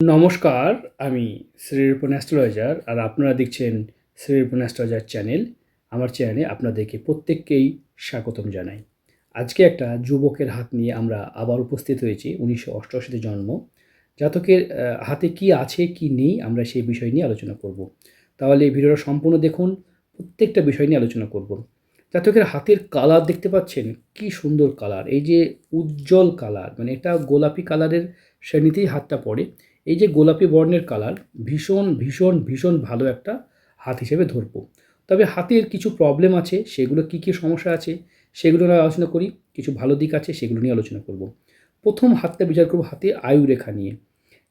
নমস্কার, আমি শ্রীরূপন অ্যাস্ট্রোলজার আর আপনারা দেখছেন শ্রীরূপন অ্যাস্ট্রোলজার চ্যানেল। আমার চ্যানেলে আপনাদেরকে প্রত্যেককেই স্বাগতম জানাই। আজকে একটা যুবকের হাত নিয়ে আমরা আবার উপস্থিত হয়েছি, উনিশশো অষ্টআশিতে জন্ম। জাতকের হাতে কি আছে, কি নেই, আমরা সেই বিষয় নিয়ে আলোচনা করব। তাহলে ভিডিওটা সম্পূর্ণ দেখুন, প্রত্যেকটা বিষয় নিয়ে আলোচনা করব। জাতকের হাতের কালার দেখতে পাচ্ছেন, কি সুন্দর কালার। এই যে উজ্জ্বল কালার মানে এটা গোলাপি কালারের শ্রেণীতেই হাতটা পড়ে। এই যে গোলাপি বর্ণের কালার ভীষণ ভীষণ ভীষণ ভালো একটা হাত হিসেবে ধরবো। তবে হাতের কিছু প্রবলেম আছে, সেগুলো কী কী সমস্যা আছে, সেগুলো নিয়ে আলোচনা করি, কিছু ভালো দিক আছে, সেগুলো নিয়ে আলোচনা করব। প্রথম হাতটা বিচার করব হাতে আয়ুরেখা নিয়ে।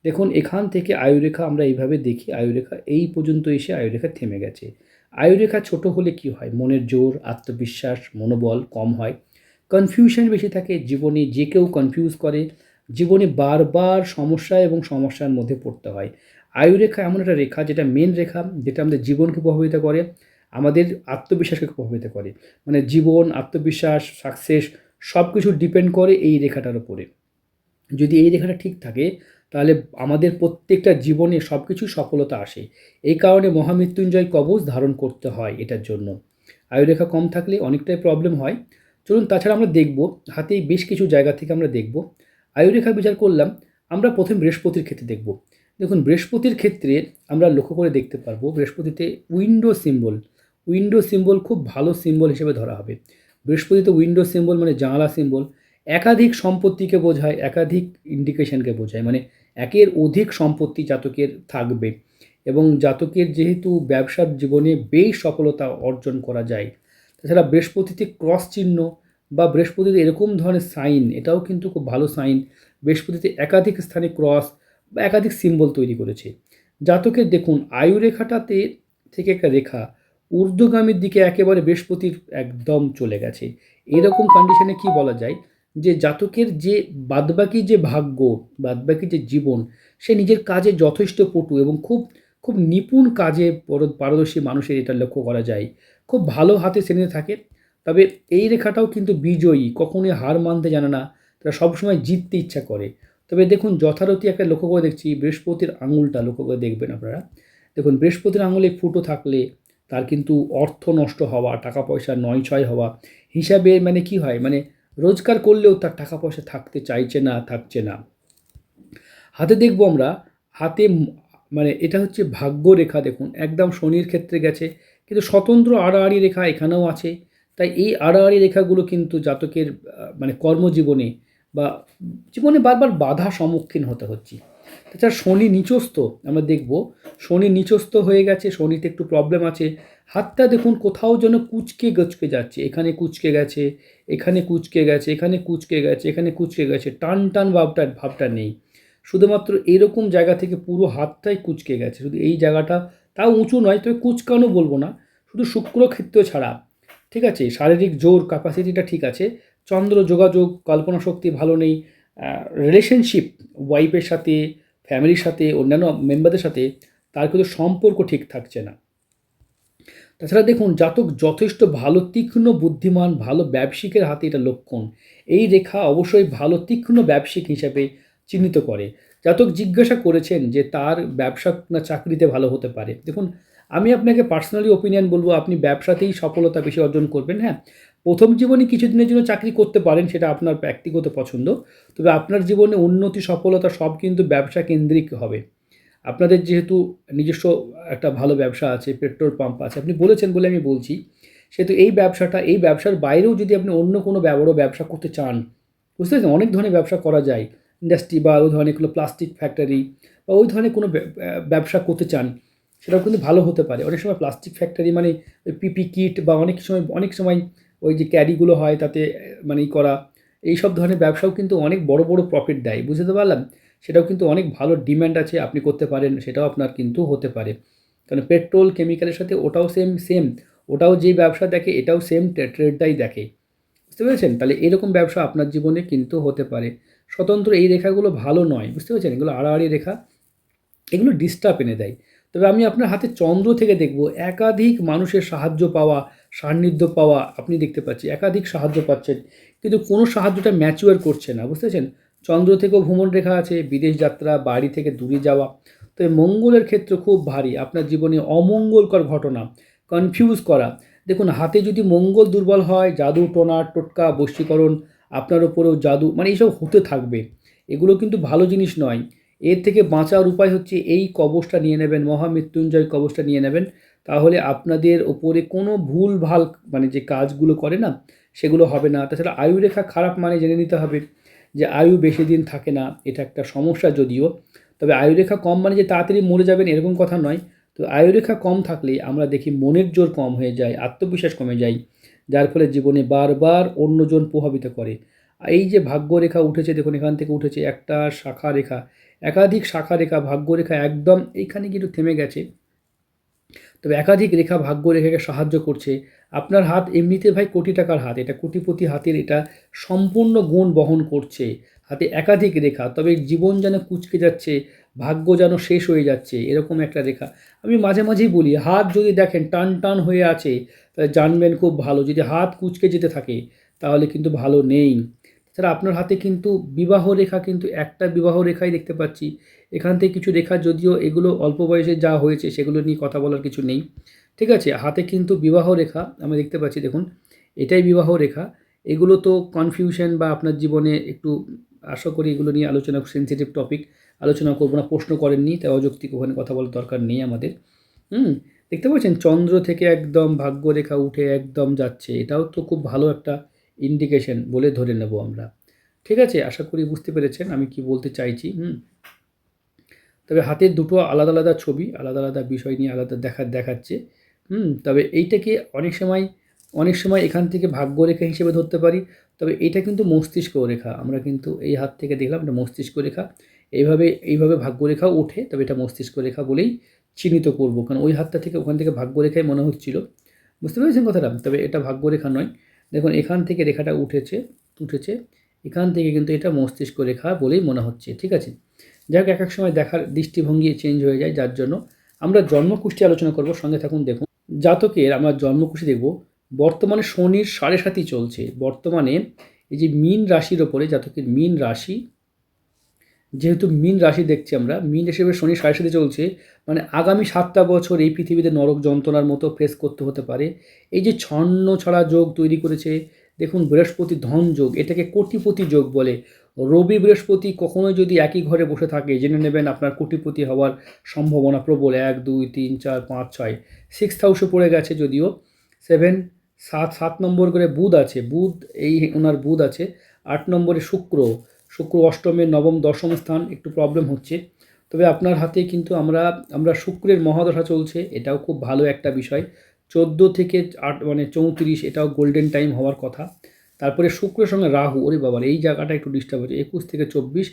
দেখুন, এখান থেকে আয়ুরেখা আমরা এইভাবে দেখি, আয়ুরেখা এই পর্যন্ত এসে আয়ুরেখা থেমে গেছে। আয়ুরেখা ছোট হলে কি হয়? মনের জোর, আত্মবিশ্বাস, মনোবল কম হয়। কনফিউশন বেশি থাকে, জীবনে যে কেউ কনফিউজ করে জীবনে বারবার সমস্যা এবং সমস্যার মধ্যে পড়তে হয়। আয়ুরেখা এমন একটা রেখা যেটা মেন রেখা, যেটা আমাদের জীবনকে প্রভাবিত করে, আমাদের আত্মবিশ্বাসকে প্রভাবিত করে। মানে জীবন, আত্মবিশ্বাস সাকসেস সব কিছু ডিপেন্ড করে এই রেখাটার উপরে। যদি এই রেখাটা ঠিক থাকে, তাহলে আমাদের প্রত্যেকটা জীবনে সব কিছু সফলতা আসে। এই কারণে মহামৃত্যুঞ্জয় কবচ ধারণ করতে হয় এটার জন্য। আয়ুরেখা কম থাকলে অনেকটাই প্রবলেম হয়। চলুন তাছাড়া আমরা দেখব হাতে বেশ কিছু জায়গা থেকে আমরা দেখব। আয়ুরেখা বিচার করলাম, আমরা প্রথম বৃহস্পতির ক্ষেত্রে দেখব। দেখুন, বৃহস্পতির ক্ষেত্রে আমরা লক্ষ্য করে দেখতে পারব, বৃহস্পতিতে উইন্ডো সিম্বল। উইন্ডো সিম্বল খুব ভালো সিম্বল হিসেবে ধরা হবে। বৃহস্পতিতে উইন্ডো সিম্বল মানে জানালা সিম্বল। একাধিক সম্পত্তিকে বোঝায়, একাধিক ইন্ডিকেশনকে বোঝায় মানে একের অধিক সম্পত্তি জাতকের থাকবে এবং জাতকের যেহেতু ব্যবসার জীবনে বেশ সফলতা অর্জন করা যায়। তাছাড়া বৃহস্পতিতে ক্রস চিহ্ন বা বৃহস্পতিতে এরকম ধরনের সাইন এটাও কিন্তু খুব ভালো সাইন বৃহস্পতিতে একাধিক স্থানে ক্রস বা একাধিক সিম্বল তৈরি করেছে। জাতকের দেখুন, আয়ু রেখাটাতে থেকে একটা রেখা, ঊর্ধ্বগামীর দিকে একেবারে বৃহস্পতির একদম চলে গেছে। এরকম কন্ডিশনে কি বলা যায়? যে জাতকের যে বাদবাকি যে ভাগ্য, বাদবাকি যে জীবন, সে নিজের কাজে যথেষ্ট পটু এবং খুব খুব নিপুণ কাজে পর- পারদর্শী মানুষের এটা লক্ষ্য করা যায়। খুব ভালো হাতে শ্রেণীতে থাকে তবে এই রেখাটাও কিন্তু বিজয়ী, কখনোই হার মানতে জানে না। তারা সবসময় জিততে ইচ্ছা করে। তবে দেখুন, যথারীতি একটা লক্ষ্য করে দেখছি, বৃহস্পতির আঙুলটা লক্ষ্য করে দেখবেন আপনারা। দেখুন, বৃহস্পতির আঙুলে ফুটো থাকলে তার কিন্তু অর্থ নষ্ট হওয়া টাকা পয়সা নয় ছয় হওয়া, হিসাবে মানে কি হয়? মানে রোজগার করলেও তার টাকা পয়সা থাকতে চাইছে না, থাকছে না। হাতে দেখব আমরা, হাতে মানে এটা হচ্ছে ভাগ্য রেখা, দেখুন, একদম শনির ক্ষেত্রে গেছে, কিন্তু স্বতন্ত্র আড়াআড়ি রেখা এখানেও আছে। তাই এই আড়াআড়ি রেখাগুলো কিন্তু জাতকের মানে কর্মজীবনে বা জীবনে বারবার বাধা সম্মুখীন হতে হচ্ছে। তাছাড়া শনি নিচস্থ, আমরা দেখব। শনি নিচস্থ হয়ে গেছে, শনিতে একটু প্রবলেম আছে। হাতটা দেখুন কোথাও যেন কুচকে গচকে যাচ্ছে। এখানে কুচকে গেছে, এখানে কুচকে গেছে, এখানে কুচকে গেছে, এখানে কুচকে গেছে। টান টান ভাবটা ভাবটা নেই। শুধুমাত্র এরকম জায়গা থেকে পুরো হাতটাই কুচকে গেছে। শুধু এই জায়গাটা তাও উঁচু নয়, তবে কুচকানো বলব না। শুধু শুক্রক্ষেত্র ছাড়া। ঠিক আছে, শারীরিক জোর ক্যাপাসিটিটা ঠিক আছে, চন্দ্র যোগাযোগ, কল্পনা শক্তি ভালো নেই রিলেশনশিপ ওয়াইফের সাথে ফ্যামিলির সাথে, অন্যান্য মেম্বারদের সাথে, তার কিন্তু সম্পর্ক ঠিক থাকছে না। তাছাড়া দেখুন, জাতক যথেষ্ট ভালো, তীক্ষ্ণ বুদ্ধিমান, ভালো ব্যবসায়িকের হাতে এটা লক্ষণ। এই রেখা অবশ্যই ভালো, তীক্ষ্ণ ব্যবসায়িক হিসাবে চিহ্নিত করে। জাতক জিজ্ঞাসা করেছেন যে তার ব্যবসা না চাকরিতে ভালো হতে পারে। দেখুন আমি আপনাকে পার্সোনালি ওপিনিয়ন বলব, আপনি ব্যবসাতেই সফলতা বেশি অর্জন করবেন হ্যাঁ? প্রথম জীবনে কিছুদিনের জন্য চাকরি করতে পারেন, সেটা আপনার ব্যক্তিগত পছন্দ। তবে আপনার জীবনে উন্নতি, সফলতা সব কিন্তু ব্যবসা কেন্দ্রিক হবে। আপনাদের যেহেতু নিজস্ব একটা ভালো ব্যবসা আছে, পেট্রোল পাম্প আছে, আপনি বলেছেন বলে আমি বলছি। সেহেতু এই ব্যবসাটা, এই ব্যবসার বাইরেও যদি আপনি অন্য কোনো বড় ব্যবসা করতে চান, বুঝতে পারছেন? অনেক ধরনের ব্যবসা করা যায়। ইন্ডাস্ট্রি বা ওই ধরনের কোনো প্লাস্টিক ফ্যাক্টরি বা ওই ধরনের কোনো ব্যা- ব্যবসা করতে চান সেটাও কিন্তু ভালো হতে পারে। অনেক সময় প্লাস্টিক ফ্যাক্টরি মানে ওই পিপি কিট বা অনেক সময় অনেক সময় ওই যে ক্যারিগুলো হয় তাতে মানে করা এই সব ধরনের ব্যবসাও কিন্তু অনেক বড় বড় প্রফিট দেয়। বুঝতে পারলাম? সেটাও কিন্তু অনেক ভালো ডিম্যান্ড আছে আপনি করতে পারেন, সেটাও আপনার কিন্তু হতে পারে। কারণ পেট্রোল কেমিক্যালের সাথে ওটাও সেম সেম ওটাও যেই ব্যবসা দেখে, এটাও সেম ট্রেডটাই দেখে। বুঝতে পেরেছেন? তাহলে এরকম ব্যবসা আপনার জীবনে কিন্তু হতে পারে। স্বতন্ত্র এই রেখাগুলো ভালো নয়। বুঝতে পেরেছেন? এগুলো আড়াআড়ি রেখা, এগুলো ডিস্টার্ব এনে দেয়। তবে আমি আপনার হাতে চন্দ্র থেকে দেখব। একাধিক মানুষের সাহায্য পাওয়া, সান্নিধ্য পাওয়া আপনি দেখতে পাচ্ছি একাধিক সাহায্য পাচ্ছেন। কিন্তু কোনো সাহায্যটা ম্যাচিওর করছে না, বুঝতে পেরেছেন? চন্দ্র থেকেও ভ্রমণ রেখা আছে, বিদেশ যাত্রা, বাড়ি থেকে দূরে যাওয়া। তবে মঙ্গলের ক্ষেত্র খুব ভারী। আপনার জীবনে অমঙ্গলকর ঘটনা কনফিউজ করা। দেখুন, হাতে যদি মঙ্গল দুর্বল হয়, জাদু টোনা, টোটকা, বশীকরণ, আপনার ওপরেও জাদু মানে এইসব হতে থাকবে। এগুলো কিন্তু ভালো জিনিস নয়। এর থেকে বাঁচার উপায় হচ্ছে এই কবচটা নিয়ে নেবেন, মহামৃত্যুঞ্জয় কবচটা নিয়ে নেবেন। তাহলে আপনাদের ওপরে কোনো ভুল ভালো মানে যে কাজগুলো করে না, সেগুলো হবে না। তাছাড়া আয়ুরেখা খারাপ মানে জেনে নিতে হবে যে আয়ু বেশি দিন থাকে না, এটা একটা সমস্যা যদিও। তবে আয়ুরেখা কম মানে যে তাড়াতাড়ি মরে যাবেন এরকম কথা নয়। তো আয়ুরেখা কম থাকলে আমরা দেখি মনের জোর কম হয়ে যায়, আত্মবিশ্বাস কমে যায়। যার ফলে জীবনে বারবার অন্যজন প্রভাবিত করে। এই যে ভাগ্যরেখা উঠেছে, দেখুন এখান থেকে উঠেছে একটা শাখা রেখা একাধিক শাখা রেখা ভাগ্যরেখা একদম এইখানে কিন্তু থেমে গেছে। তবে একাধিক রেখা ভাগ্য রেখাকে সাহায্য করছে। আপনার হাত এমনিতে ভাই কোটি টাকার হাত, এটা কোটিপতি হাতের এটা সম্পূর্ণ গুণ বহন করছে। হাতে একাধিক রেখা, তবে জীবন যেন কুচকে যাচ্ছে, ভাগ্য যেন শেষ হয়ে যাচ্ছে, এরকম একটা রেখা। আমি মাঝে মাঝেই বলি, হাত যদি দেখেন টান টান হয়ে আছে, তাহলে জানবেন খুব ভালো, যদি হাত কুচকে যেতে থাকে, তাহলে কিন্তু ভালো নেই। তাছাড়া আপনার হাতে কিন্তু বিবাহ রেখা কিন্তু একটা বিবাহ রেখাই দেখতে পাচ্ছি। এখান থেকে কিছু রেখা যদিও এগুলো অল্প বয়সে যা হয়েছে সেগুলো নিয়ে কথা বলার কিছু নেই। ঠিক আছে, হাতে কিন্তু বিবাহ রেখা আমি দেখতে পাচ্ছি, দেখুন, এটাই বিবাহ রেখা। এগুলো তো কনফিউশন বা আপনার জীবনে একটু আশা করি এগুলো নিয়ে আলোচনা সেন্সিটিভ টপিক আলোচনা করব না, প্রশ্ন করেননি, তাই অযৌক্তিক ওখানে কথা বলার দরকার নেই আমাদের। হুম, দেখতে পাচ্ছেন, চন্দ্র থেকে একদম ভাগ্যরেখা উঠে একদম যাচ্ছে। এটাও তো খুব ভালো একটা ইন্ডিকেশন বলে ধরে নেব আমরা। ঠিক আছে? আশা করি বুঝতে পেরেছেন আমি কি বলতে চাইছি, হুম? তবে হাতের দুটো আলাদা আলাদা ছবি, আলাদা আলাদা বিষয় নিয়ে আলাদা দেখা, দেখাচ্ছে, হুম? তবে এইটাকে অনেক সময় অনেক সময় এখান থেকে ভাগ্যরেখা হিসেবে ধরতে পারি, তবে এটা কিন্তু মস্তিষ্ক রেখা। আমরা কিন্তু এই হাত থেকে দেখলাম এটা মস্তিষ্ক রেখা। এইভাবে এইভাবে ভাগ্যরেখাও ওঠে, তবে এটা মস্তিষ্ক রেখা বলেই চিহ্নিত করব। কারণ ওই হাতটা থেকে ওখান থেকে ভাগ্যরেখাই মনে হচ্ছিল। বুঝতে পেরেছেন কথাটা? তবে এটা ভাগ্যরেখা নয়। দেখুন, এখান থেকে রেখাটা উঠেছে উঠেছে। এখান থেকে কিন্তু এটা মস্তিষ্ক রেখা বলেই মনে হচ্ছে, ঠিক আছে? যাই হোক এক এক সময় দেখার দৃষ্টিভঙ্গি চেঞ্জ হয়ে যায়, যার জন্য আমরা জন্মকুষ্টি আলোচনা করব, সঙ্গে থাকুন, দেখুন। জাতকের আমরা জন্মকুষ্টি দেখব, বর্তমানে শনির সাড়ে সাতই চলছে। বর্তমানে এই যে মীন রাশির ওপরে, জাতকের মীন রাশি যেহেতু মীন রাশি দেখছি আমরা, মীন হিসেবে শনি সাড়ে চলছে। মানে আগামী সাতটা বছর এই পৃথিবীতে নরক যন্ত্রণার মতো ফেস করতে হতে পারে। এই যে ছন্ন ছড়া যোগ তৈরি করেছে, দেখুন বৃহস্পতি ধন যোগ, এটাকে কোটিপতি যোগ বলে। রবি বৃহস্পতি কখনোই যদি একই ঘরে বসে থাকে, জেনে নেবেন আপনার কোটিপতি হওয়ার সম্ভাবনা প্রবল। এক, দুই, তিন, চার, পাঁচ, ছয়। সিক্স হাউসে পড়ে গেছে যদিও। সেভেন সাত সাত নম্বর করে বুধ আছে। বুধ, এই ওনার বুধ আছে। আট নম্বরে শুক্র। শুক্র অষ্টমের নবম দশম স্থান একটু প্রবলেম হচ্ছে। তবে আপনার হাতে কিন্তু আমরা আমরা শুক্রের মহাদশা চলছে, এটাও খুব ভালো একটা বিষয়। চোদ্দ থেকে আট মানে চৌত্রিশ, এটাও গোল্ডেন টাইম হওয়ার কথা। তারপরে শুক্রের সঙ্গে রাহু, ওরে বাবার এই জায়গাটা একটু ডিস্টার্ব হচ্ছে। একুশ থেকে চব্বিশ,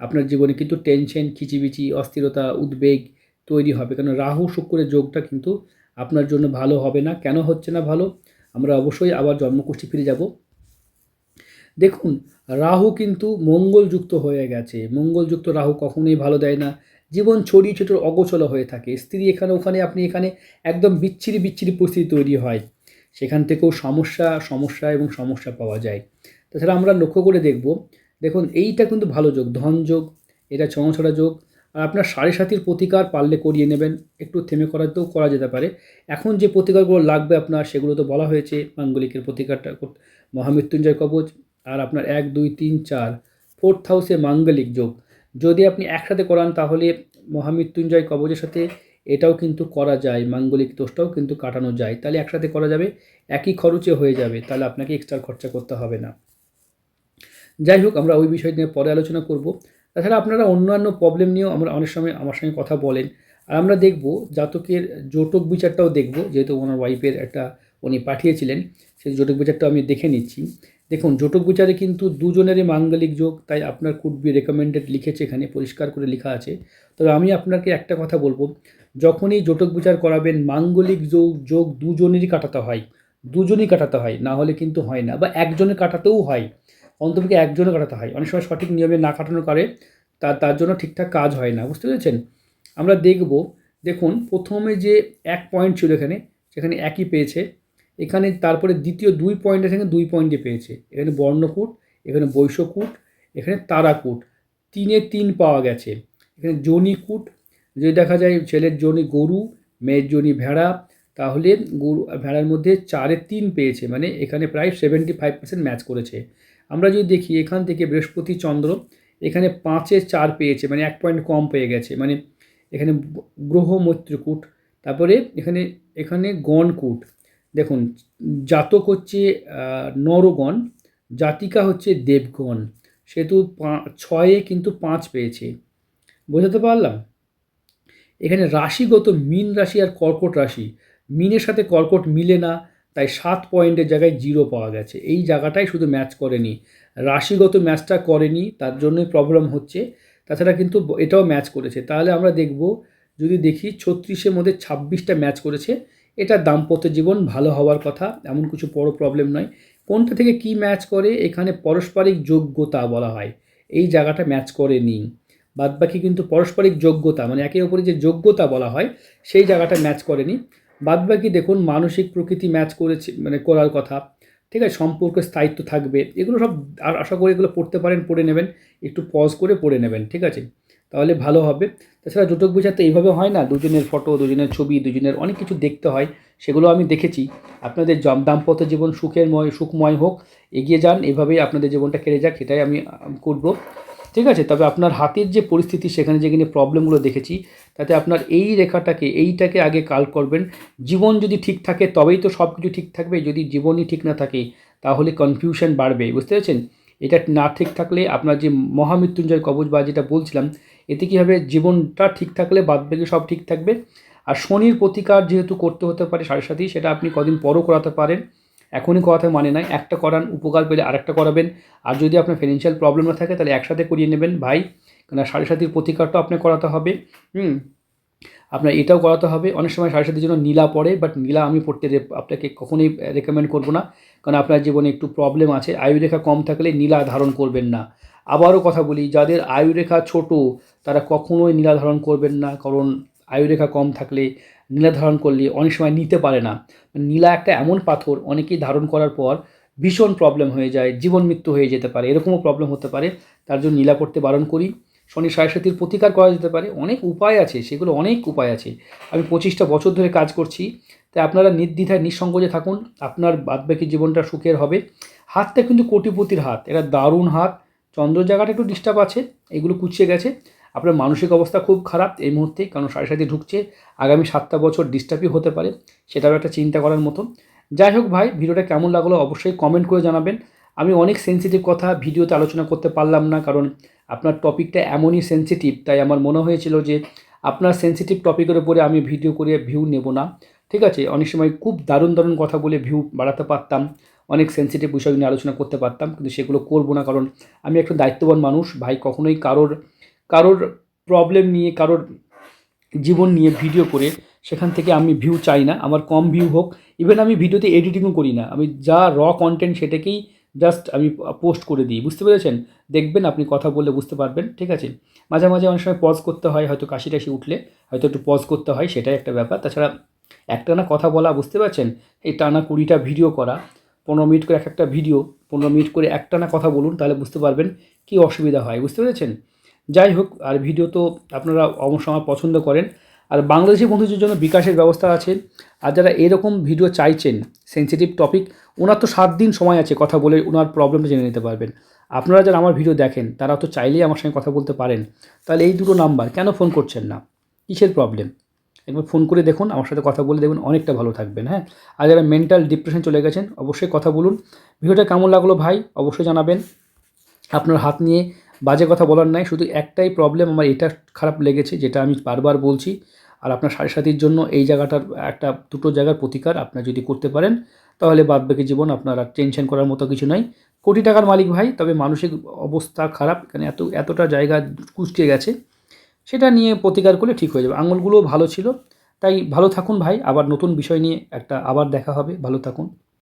আপনার জীবনে কিন্তু টেনশন খিচিবিচি, অস্থিরতা, উদ্বেগ তৈরি হবে। কারণ রাহু, শুক্রের যোগটা কিন্তু আপনার জন্য ভালো হবে না। কেন হচ্ছে না ভালো? আমরা অবশ্যই আবার জন্মকুষ্ঠী ফিরে যাব। দেখুন, রাহু কিন্তু মঙ্গলযুক্ত হয়ে গেছে। মঙ্গলযুক্ত রাহু কখনোই ভালো দেয় না। জীবন ছড়িয়ে ছোটোর অগোচল হয়ে থাকে। স্ত্রী এখানে, ওখানে, আপনি এখানে একদম বিচ্ছিরি বিচ্ছিরি পরিস্থিতি তৈরি হয়। সেখান থেকেও সমস্যা সমস্যা এবং সমস্যা পাওয়া যায়। তাছাড়া আমরা লক্ষ্য করে দেখব, দেখুন, এইটা কিন্তু ভালো যোগ, ধন যোগ, এটা ছড়া যোগ। আর আপনার সাড়ে সাতির প্রতিকার পারলে করিয়ে নেবেন, একটু থেমে করাতেও করা যেতে পারে। এখন যে প্রতিকারগুলো লাগবে আপনার, সেগুলো তো বলা হয়েছে, মাঙ্গলিকের প্রতিকারটা, মহামৃত্যুঞ্জয় কবচ আর আপনার এক, দুই, তিন, চার ফোর্থ হাউসে মাঙ্গলিক যোগ। যদি আপনি একসাথে করান, তাহলে মহামৃত্যুঞ্জয় কবচের সাথে এটাও কিন্তু করা যায়, মাঙ্গলিক দোষটাও কিন্তু কাটানো যায়। তাহলে একসাথে করা যাবে, একই খরচে হয়ে যাবে, তাহলে আপনাকে এক্সট্রা খরচা করতে হবে না। যাই হোক, আমরা ওই বিষয় নিয়ে পরে আলোচনা করব। তাছাড়া আপনারা অন্যান্য প্রবলেম নিয়েও আমরা অনেক সময় আমার সঙ্গে কথা বলেন। আর আমরা দেখব, জাতকের জোটক বিচারটাও দেখব, যেহেতু ওনার ওয়াইফের একটা উনি পাঠিয়েছিলেন, সেই জোটক বিচারটা আমি দেখে নিচ্ছি। দেখুন, জোটক বিচারে কিন্তু দুজনেরই মাঙ্গলিক যোগ, তাই আপনার কুড বি রেকমেন্ডেড লিখেছে এখানে, পরিষ্কার করে লেখা আছে। তবে আমি আপনাকে একটা কথা বলব, যখনই জোটক বিচার করাবেন, মাঙ্গলিক যোগ যোগ দুজনেরই কাটাতে হয়, দুজনই কাটাতে হয়, না হলে কিন্তু হয় না, বা একজনের কাটাতেও হয় অন্তপক্ষে একজনে কাটাতে হয়। অনেক সময় সঠিক নিয়মে না কাটানোর কারে তার তার জন্য ঠিকঠাক কাজ হয় না, বুঝতে পেরেছেন? আমরা দেখব, দেখুন, প্রথমে যে এক পয়েন্ট ছিল এখানে, সেখানে একই পেয়েছে এখানে তারপরে দ্বিতীয় দুই পয়েন্টের এখানে দুই পয়েন্টে পেয়েছে। এখানে বর্ণকূট, এখানে বৈশ্যকূট এখানে তারাকুট। তিনে তিন পাওয়া গেছে। এখানে জনিকুট, যদি দেখা যায় ছেলের জনি গরু, মেয়ের জনি ভেড়া, তাহলে গরু, ভেড়ার মধ্যে চারে তিন পেয়েছে মানে এখানে প্রায় সেভেন্টি ফাইভ পার্সেন্ট ম্যাচ করেছে। আমরা যদি দেখি, এখান থেকে বৃহস্পতি চন্দ্র, এখানে পাঁচে চার পেয়েছে মানে এক পয়েন্ট কম পেয়ে গেছে। মানে এখানে গ্রহ মৈত্রকূট, তারপরে এখানে এখানে গণকূট। দেখুন, জাতক হচ্ছে নরগণ, জাতিকা হচ্ছে দেবগণ। সেহেতু ছয়ে কিন্তু পাঁচ পেয়েছে। বোঝাতে পারলাম? এখানে রাশিগত মিন রাশি আর কর্কট রাশি। মিনের সাথে কর্কট মিলে না, তাই সাত পয়েন্টের জায়গায় জিরো পাওয়া গেছে। এই জায়গাটাই শুধু ম্যাচ করেনি। রাশিগত ম্যাচটা করেনি, তার জন্যই প্রবলেম হচ্ছে। তাছাড়া কিন্তু এটাও ম্যাচ করেছে। তাহলে আমরা দেখব, যদি দেখি ছত্রিশের মধ্যে ছাব্বিশটা ম্যাচ করেছে এটা দাম্পত্য জীবন, ভালো হওয়ার কথা, এমন কিছু বড় প্রবলেম নয়। কোনটা থেকে কি ম্যাচ করে, এখানে পারস্পরিক যোগ্যতা বলা হয়। এই জায়গাটা ম্যাচ করেনি বাদবাকি কিন্তু পারস্পরিক যোগ্যতা মানে একে অপরের যে যোগ্যতা বলা হয়, সেই জায়গাটা ম্যাচ করেনি বাদবাকি দেখুন, মানসিক প্রকৃতি ম্যাচ করেছে মানে করার কথা। ঠিক আছে সম্পর্কের স্থায়িত্ব থাকবে। এগুলো সব আর আশা করি এগুলো পড়তে পারেন, পড়ে নেবেন। একটু পজ করে পড়ে নেবেন, ঠিক আছে? তাহলে ভালো হবে। তাছাড়া জোটক বিচার তো এইভাবে হয় না, দুজনের ফটো দুজনের ছবি, দুজনের অনেক কিছু দেখতে হয়, সেগুলো আমি দেখেছি। আপনাদের দাম্পত্য জীবন সুখেরময় সুখময় হোক, এগিয়ে যান, এভাবেই আপনাদের জীবনটা কেড়ে যাক সেটাই আমি করব। ঠিক আছে, তবে আপনার হাতের যে পরিস্থিতি, সেখানে যেখানে প্রবলেমগুলো দেখেছি, তাতে আপনার এই রেখাটাকে, এইটাকে আগে কাল করবেন। জীবন যদি ঠিক থাকে, তবেই তো সব কিছু ঠিক থাকবে, যদি জীবনই ঠিক না থাকে, তাহলে কনফিউশন বাড়বে, বুঝতে পেরেছেন? এটা না ঠিক থাকলে আপনার যে মহামৃত্যুঞ্জয় কবচ বা যেটা বলছিলাম, এতে কী হবে? জীবনটা ঠিক থাকলে বাদবাকি সব ঠিক থাকবে। আর শনির প্রতিকার যেহেতু করতে হতে পারে সাড়ে সাথেই সেটা আপনি কদিন পরও করাতে পারেন। এখনই করাতে মানে নাই একটা করান, উপকার পেলে আরেকটা করাবেন। আর যদি আপনার ফিনান্সিয়াল প্রবলেম না থাকে, তাহলে একসাথে করিয়ে নেবেন ভাই। কেন সাড়ে সাতির প্রতিকারটা আপনার করাতে হবে, হুম? আপনার এটাও করাতে হবে। অনেক সময় সাড়ে সাতির জন্য নীলা পড়ে বাট নীলা আমি পড়তে আপনাকে কখনোই রেকমেন্ড করব না। কারণ আপনার জীবনে একটু প্রবলেম আছে। আয়ুরেখা কম থাকলে নীলা ধারণ করবেন না। আবারও কথা বলি, যাদের আয়ুরেখা ছোট, তারা কখনোই নীলা ধারণ করবেন না। কারণ আয়ুরেখা কম থাকলে নীলা ধারণ করলে অনেক সময় নিতে পারে না। নীলা একটা এমন পাথর, অনেকেই ধারণ করার পর ভীষণ প্রবলেম হয়ে যায়, জীবন মৃত্যু হয়ে যেতে পারে, এরকমও প্রবলেম হতে পারে। তার জন্য নীলা করতে বারণ করি। শনি সারস্বতীর প্রতিকার করা যেতে পারে। অনেক উপায় আছে, সেগুলো অনেক উপায় আছে। আমি পঁচিশটা বছর ধরে কাজ করছি। তাই আপনারা নির্দ্বিধায় নিঃসংকোচে থাকুন। আপনার বাদবাকি জীবনটা সুখের হবে। হাতটা কিন্তু কোটিপতির হাত। এটা দারুণ হাত। চন্দ্র জায়গাটা একটু ডিস্টার্ব আছে, এগুলো কুচিয়ে গেছে। আপনার মানসিক অবস্থা খুব খারাপ এই মুহূর্তে, কারণ সাড়ে সাথে ঢুকছে। আগামী সাতটা বছর ডিস্টার্বই হতে পারে, সেটাও একটা চিন্তা করার মতো। যাই হোক ভাই, ভিডিওটা কেমন লাগল অবশ্যই কমেন্ট করে জানাবেন। আমি অনেক সেন্সিটিভ কথা ভিডিওতে আলোচনা করতে পারলাম না, কারণ আপনার টপিকটা এমনই সেন্সিটিভ তাই আমার মনে হয়েছিল যে আপনার সেন্সিটিভ টপিকের উপরে আমি ভিডিও করে ভিউ নেব না। ঠিক আছে? অনেক সময় খুব দারুণ দারুণ কথা বলে ভিউ বাড়াতে পারতাম, অনেক সেন্সিটিভ বিষয় নিয়ে আলোচনা করতে পারতাম, কিন্তু সেগুলো করব না কারণ আমি একটা দায়িত্ববান মানুষ। ভাই কখনোই কারোর কারোর প্রবলেম নিয়ে, কারোর জীবন নিয়ে ভিডিও করে সেখান থেকে আমি ভিউ চাই না। আমার কম ভিউ হোক। ইভেন আমি ভিডিওতে এডিটিংও করি না। আমি যা র কন্টেন্ট সেটাকেই জাস্ট আমি পোস্ট করে দিই। বুঝতে পেরেছেন? দেখবেন আপনি কথা বললে বুঝতে পারবেন। ঠিক আছে? মাঝে মাঝে অনেক সময় পজ করতে হয়, হয়তো কাশি টাশি উঠলে, হয়তো একটু পজ করতে হয়, সেটাই একটা ব্যাপার। তাছাড়া একটানা কথা বলা, বুঝতে পারছেন? এই টানা কুড়িটা ভিডিও করা, পনেরো মিনিট করে এক একটা ভিডিও পনেরো মিনিট করে একটানা কথা বলুন, তাহলে বুঝতে পারবেন কী অসুবিধা হয়, বুঝতে পেরেছেন? যাই হোক, আর ভিডিও তো আপনারা অবশ্য আমার পছন্দ করেন। আর বাংলাদেশি বন্ধুদের জন্য বিকাশের ব্যবস্থা আছে। আর যারা এরকম ভিডিও চাইছেন সেন্সিটিভ টপিক ওনার তো সাত দিন সময় আছে কথা বলে ওনার প্রবলেমটা জেনে নিতে পারবেন। আপনারা যারা আমার ভিডিও দেখেন, তারা তো চাইলেই আমার সঙ্গে কথা বলতে পারেন। তাহলে এই দুটো নাম্বার কেন ফোন করছেন না? কিসের প্রবলেম একবার ফোন করে দেখুন, আমার সাথে কথা বলে দেখুন, অনেকটা ভালো থাকবেন হ্যাঁ? আর যারা মেন্টাল ডিপ্রেশন চলে গেছেন, অবশ্যই কথা বলুন। ভিডিওটা কেমন লাগল ভাই? অবশ্যই জানাবেন। আপনার হাত নিয়ে বাজে কথা বলার নাই, শুধু একটাই প্রবলেম আমার এটা খারাপ লেগেছে, যেটা আমি বারবার বলছি। আর আপনার সাড়ে সাতির জন্য এই জায়গাটার একটা দুটো জায়গার প্রতিকার আপনার যদি করতে পারেন, তাহলে বাদবাকি জীবন আপনার আর টেনশন করার মতো কিছু নাই। কোটি টাকার মালিক ভাই, তবে মানসিক অবস্থা খারাপ, এখানে এত, এতটা জায়গা কুচকে গেছে। সেটা নিয়ে প্রতিকার করলে ঠিক হয়ে যাবে। আঙুলগুলোও ভালো ছিল। তাই ভালো থাকুন ভাই। আবার নতুন বিষয় নিয়ে একটা আবার দেখা হবে। ভালো থাকুন।